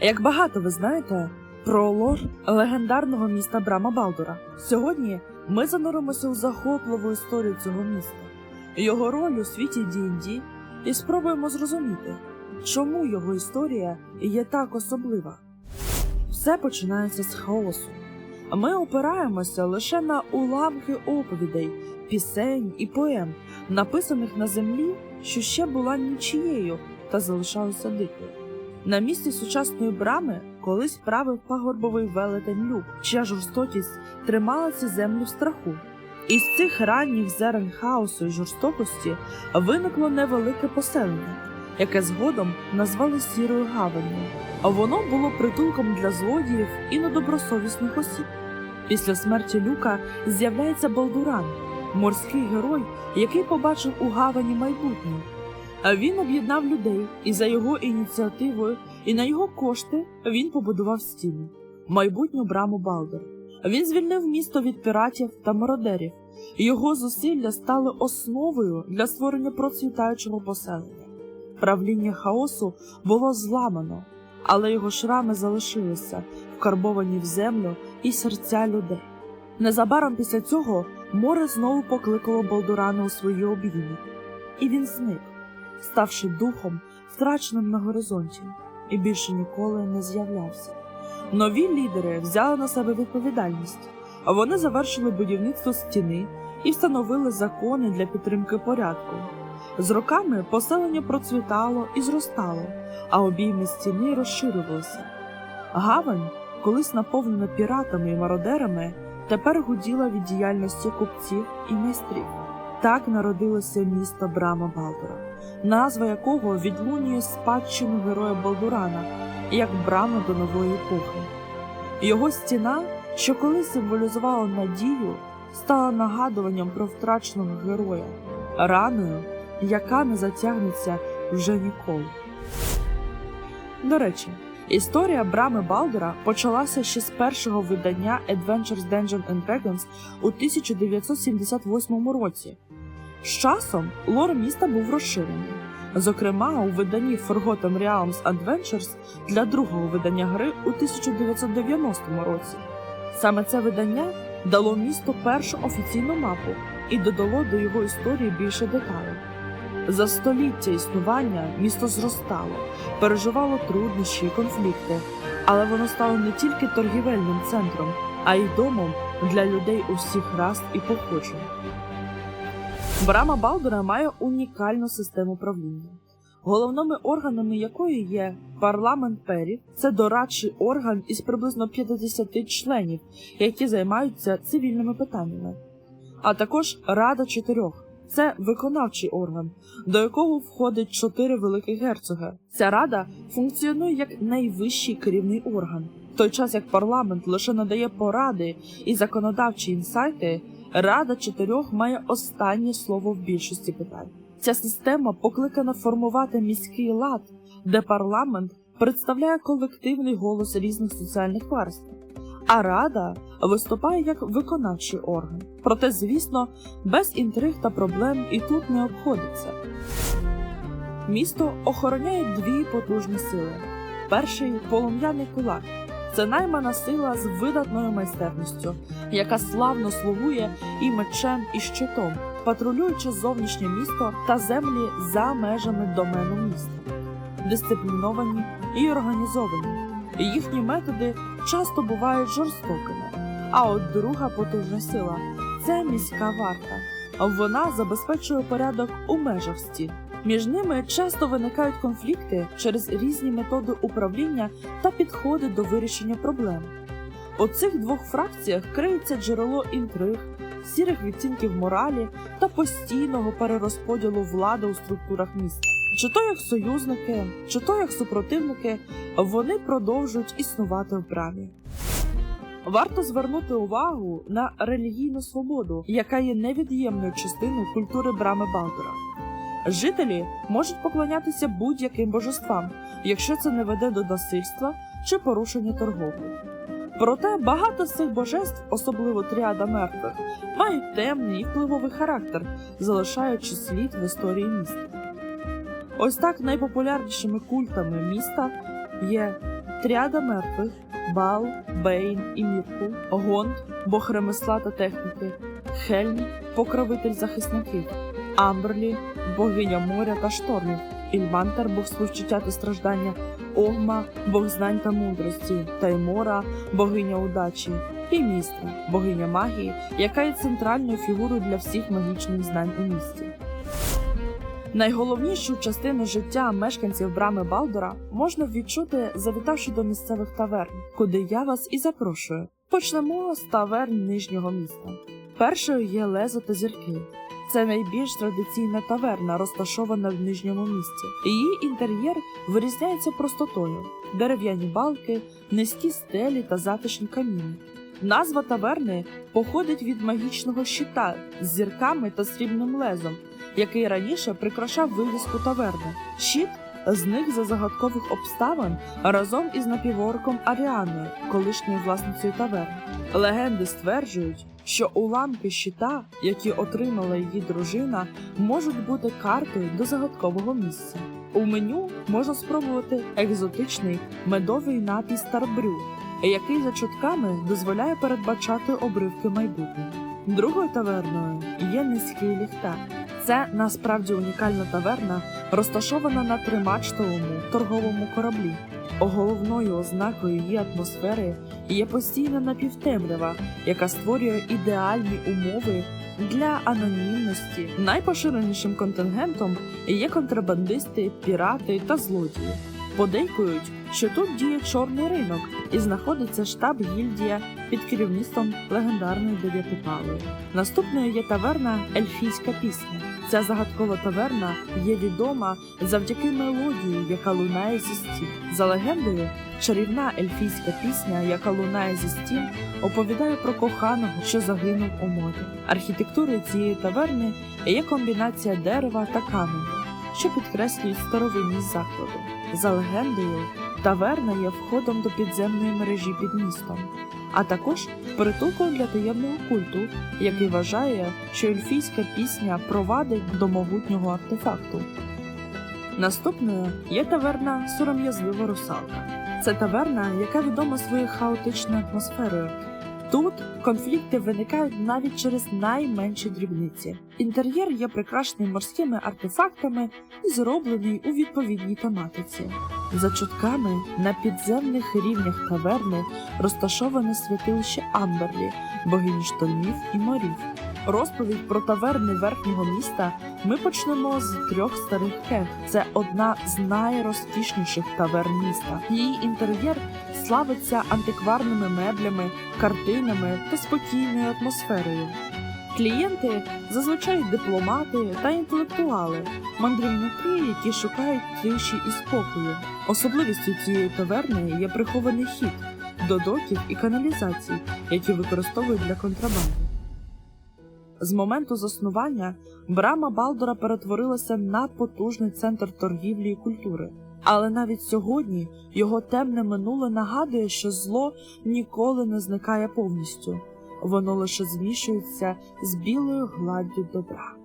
Як багато ви знаєте про лор легендарного міста Брама Балдура. Сьогодні ми зануримося у захопливу історію цього міста, його роль у світі D&D і спробуємо зрозуміти, чому його історія є так особлива. Все починається з хаосу. Ми опираємося лише на уламки оповідей, пісень і поем, написаних на землі, що ще була нічією та залишалася дикою. На місці сучасної брами колись правив пагорбовий велетень Люк, чия жорстокість тримала ці землі в страху. Із цих ранніх зерен хаосу і жорстокості виникло невелике поселення, яке згодом назвали сірою гаванню. А воно було притулком для злодіїв і недобросовісних осіб. Після смерті Люка з'являється Балдуран, морський герой, який побачив у гавані майбутнє. А він об'єднав людей, і за його ініціативою, і на його кошти він побудував стіну, майбутню браму Балдер. Він звільнив місто від піратів та мародерів. Його зусилля стали основою для створення процвітаючого поселення. Правління хаосу було зламано, але його шрами залишилися, вкарбовані в землю і серця людей. Незабаром після цього море знову покликало Балдурана у свої обійми, і він зник, ставши духом, втраченим на горизонті, і більше ніколи не з'являвся. Нові лідери взяли на себе відповідальність, а вони завершили будівництво стіни і встановили закони для підтримки порядку. З роками поселення процвітало і зростало, а обійми стіни розширювалися. Гавань, колись наповнена піратами і мародерами, тепер гуділа від діяльності купців і майстрів. Так народилося місто Брама Балдура, назва якого відлунює спадщину героя Балдурана як брама до нової епохи. Його стіна, що колись символізувала надію, стала нагадуванням про втраченого героя, раною, яка не затягнеться вже ніколи. До речі, історія брами Балдура почалася ще з першого видання Adventures Dungeons and Dragons у 1978 році. З часом лор міста був розширений. Зокрема, у виданні Forgotten Realms Adventures для другого видання гри у 1990 році. Саме це видання дало місту першу офіційну мапу і додало до його історії більше деталей. За століття існування місто зростало, переживало труднощі і конфлікти, але воно стало не тільки торгівельним центром, а й домом для людей усіх рас і походжень. Брама Балдура має унікальну систему правління, головними органами якої є парламент перів, це дорадчий орган із приблизно 50 членів, які займаються цивільними питаннями, а також Рада чотирьох. Це виконавчий орган, до якого входить чотири великих герцога. Ця рада функціонує як найвищий керівний орган, в той час як парламент лише надає поради і законодавчі інсайти. Рада чотирьох має останнє слово в більшості питань. Ця система покликана формувати міський лад, де парламент представляє колективний голос різних соціальних верств, а рада виступає як виконавчий орган. Проте, звісно, без інтриг та проблем і тут не обходиться. Місто охороняє дві потужні сили: перший полум'яний кулак. Це наймана сила з видатною майстерністю, яка славно слугує і мечем, і щитом, патрулюючи зовнішнє місто та землі за межами домену міста, дисципліновані і організовані. Їхні методи часто бувають жорстокими. А от друга потужна сила це міська варта. Вона забезпечує порядок у межах стін. Між ними часто виникають конфлікти через різні методи управління та підходи до вирішення проблем. У цих двох фракціях криється джерело інтриг, сірих відтінків моралі та постійного перерозподілу влади у структурах міста. Чи то як союзники, чи то як супротивники, вони продовжують існувати в брамі. Варто звернути увагу на релігійну свободу, яка є невід'ємною частиною культури брами Балдура. Жителі можуть поклонятися будь-яким божествам, якщо це не веде до насильства чи порушення торговлі. Проте багато з цих божеств, особливо тріада мертвих, мають темний і впливовий характер, залишаючи слід в історії міста. Ось так найпопулярнішими культами міста є Тріада мертвих, Бал, Бейн і Міркул, Гонд, бог ремесла та техніки, Хельм, покровитель захисників, Амберлі, богиня моря та штормів, Ільмантар, бог співчуття та страждання, Огма, бог знань та мудрості, Таймора, богиня удачі, і Містра, богиня магії, яка є центральною фігурою для всіх магічних знань у місті. Найголовнішу частину життя мешканців брами Балдора можна відчути, завітавши до місцевих таверн, куди я вас і запрошую. Почнемо з таверн нижнього міста. Першою є лезо та зірки. Це найбільш традиційна таверна, розташована в нижньому місті. Її інтер'єр вирізняється простотою: дерев'яні балки, низькі стелі та затишні каміни. Назва таверни походить від магічного щита з зірками та срібним лезом, який раніше прикрашав вивіску таверни. Щит зник за загадкових обставин разом із напіворком Аріаною, колишньою власницею таверни. Легенди стверджують, що уламки щита, які отримала її дружина, можуть бути картою до загадкового місця. У меню можна спробувати екзотичний медовий напій Старбрю, який за чутками дозволяє передбачати обривки майбутнього. Другою таверною є низький ліхтар. Це насправді унікальна таверна, розташована на тримачтовому торговому кораблі. Головною ознакою її атмосфери є постійна напівтемрява, яка створює ідеальні умови для анонімності. Найпоширенішим контингентом є контрабандисти, пірати та злодії. Подейкують, що тут діє чорний ринок і знаходиться штаб гільдія під керівництвом легендарної дев'ятипалої. Наступною є таверна Ельфійська пісня. Ця загадкова таверна є відома завдяки мелодії, яка лунає зі стін. За легендою, чарівна ельфійська пісня, яка лунає зі стін, оповідає про коханого, що загинув у морі. Архітектурою цієї таверни є комбінація дерева та каменю, що підкреслюють старовинність закладу. За легендою, таверна є входом до підземної мережі під містом, а також притулком для таємного культу, який вважає, що ельфійська пісня провадить до могутнього артефакту. Наступною є таверна Сором'язлива русалка. Це таверна, яка відома своєю хаотичною атмосферою. Тут конфлікти виникають навіть через найменші дрібниці. Інтер'єр є прикрашений морськими артефактами і зроблений у відповідній тематиці. За чутками на підземних рівнях таверни розташоване святилище Амберлі, богині штормів і морів. Розповідь про таверни верхнього міста ми почнемо з трьох старих кег. Це одна з найрозкішніших таверн міста. Її інтер'єр славиться антикварними меблями, картинами та спокійною атмосферою. Клієнти зазвичай дипломати та інтелектуали, мандрівники, які шукають тиші і спокою. Особливістю цієї таверни є прихований хід до доків і каналізацій, які використовують для контрабанди. З моменту заснування брама Балдора перетворилася на потужний центр торгівлі і культури. Але навіть сьогодні його темне минуле нагадує, що зло ніколи не зникає повністю, воно лише змішується з білою гладдю добра.